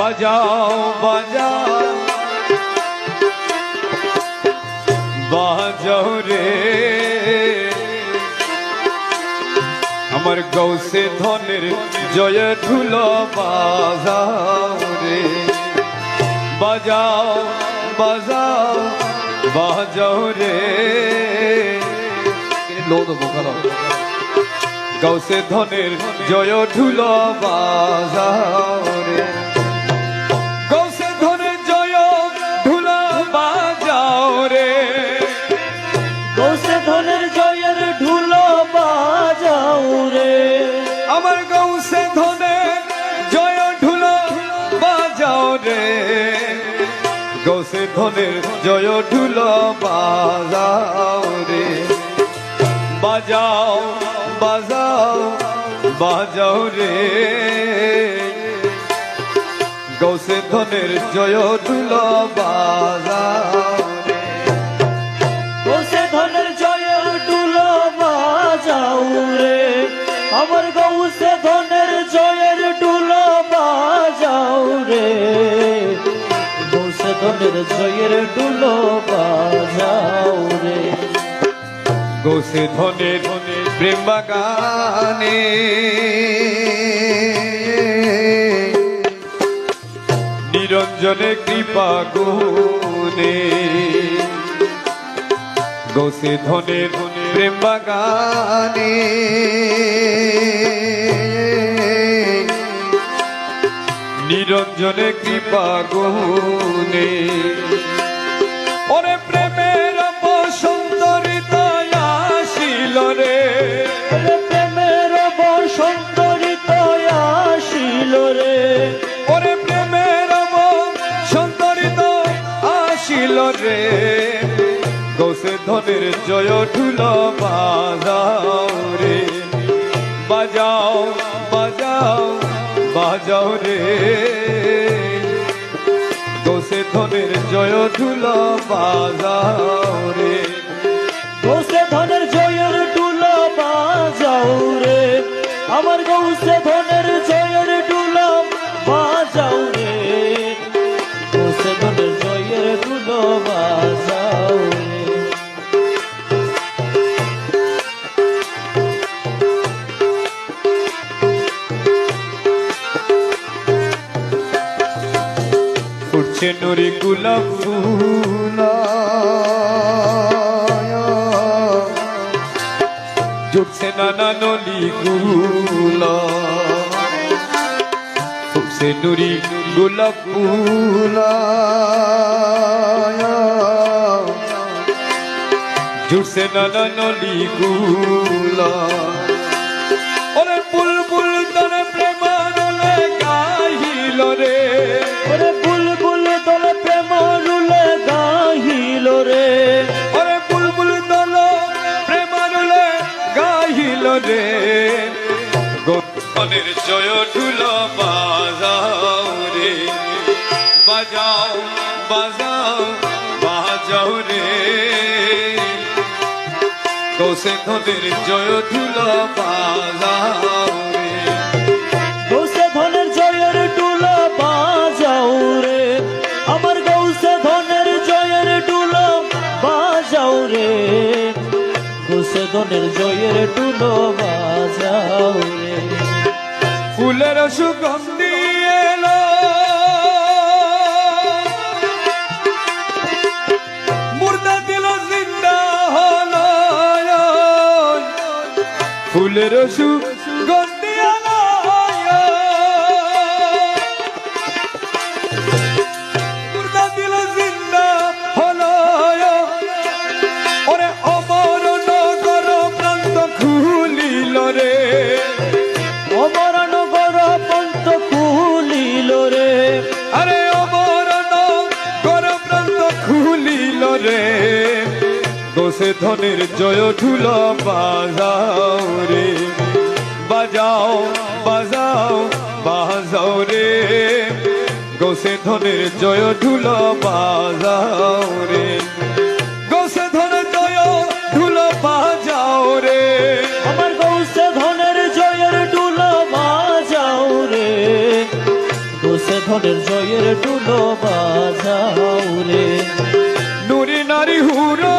বাজাও বাজাও। বাজাও রে। আমার গৌসে ধনের জয় ঢুল বাজাও রে। বাজাও বাজাও বাজাও রে। গৌসে ধনের জয় ঢুল বাজাও রে গৌসে ধনের জয় ঢুল বাজাও রে। বাজাও বাজাও বাজাও রে। গৌসে ধনের জয় ঢুল বাজাও গৌসে ধনের জয়ের ঢুলো বাজাও রে। গোসে ধনে ধনে প্রেম বাগানে। নিরঞ্জনে কৃপা গুনে গোসে ধনে ধনে প্রেম বাগানে। নিরঞ্জনে কৃপা গুনে ওরে প্রেমের বসন্তরিতায় আসিল রে। প্রেমের বসন্ত ঋতয় আসিল রে। ওরে প্রেমের বসন্তরিত আসিল রে। গৌসে ধনের জয় ঢুল বাজাও রে। বাজাও বাজাও। বাজাও রে। দোষে ধনের জয় ধুল বাজাও রে। দোষে ধনের জয়ের ধুল বাজাও রে। আমার গৌসে ধনের ফুটছে নুরি গোলাপ ফুলা জুটছে নানা নলি গুলা ফুটছে নুরি গোলাপ ফুলা জুটছে নানা নলি গুলা রে গোপনের জয় ঠুল বাজাও রে। বাজাও বাজাও বাজাও রে। কৌশে ধনের জয় ঠুল বাজাও রে। ধনের জয়ের টুলো বাজাও রে। ফুলের সুগন্ধি এলো। মুর্দা দিল জিন্দা হলো। ফুলের সুগন্ধি জয় ঢুল বাজাও রে। বাজাও বাজাও বাজাও রে। গোসে ধনের জয় ঢুল বাজাও রে। গোসে ধনের জয় ঢুল বাজাও রে। আমার গৌসে ধনের জয়ের ডুলো বাজাও রে। গৌসে ধনের জয়ের ডুলো বাজাও রে। নুরি নারী হুরো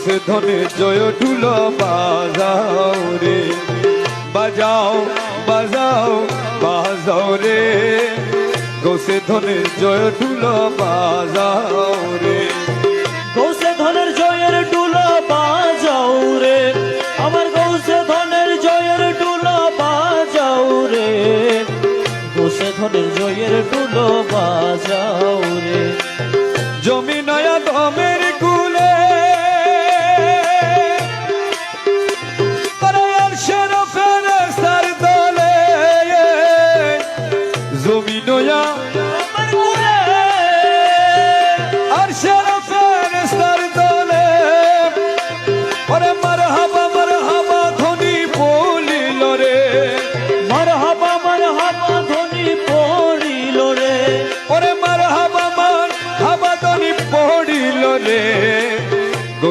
গোসে ধনে জয় ঢুল বাজাও রে। বাজাও বাজাও বাজাও রে। গোসে ধনে জয় ঢুল বাজাও রে। গৌসে ধনের জয়ের ডুলো বাজাও রে। আমার গৌসে ধনের জয়ের ডুলো বাজাও রে। গৌসে ধনের জয়ের ডুলো বাজাও রে। জমি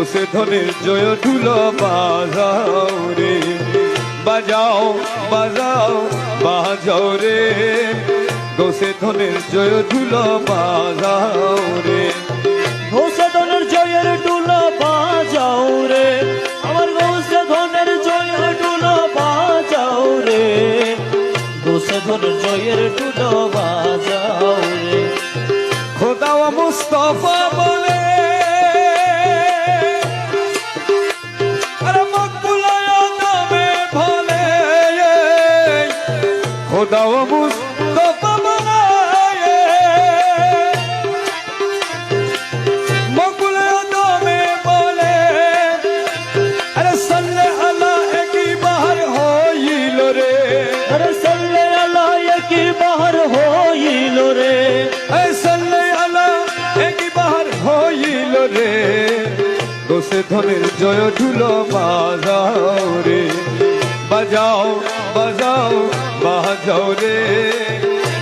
গোসে ধনের জয় ঢুল বাজাও রে। বাজাও বাজাও বাজাও রে। গোসে ধনের জয় ঢুল বাজাও রে। খোদাও মুস্তফা বলে মকবুলায় নামে বলে আরে সাল্লে আলা একই বাহার হইল রে। আরে সাল্লে আল্লাহ কি বাহার হইল রে। এ সাল্লে আলা একই বাহার হইল রে। দোষে ধনের জয় ঢুল বাজাও রে। বাজাও বাজাও বাজাও রে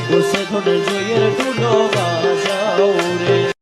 গৌসে ধনের জয়ের ডুলো বাজাও রে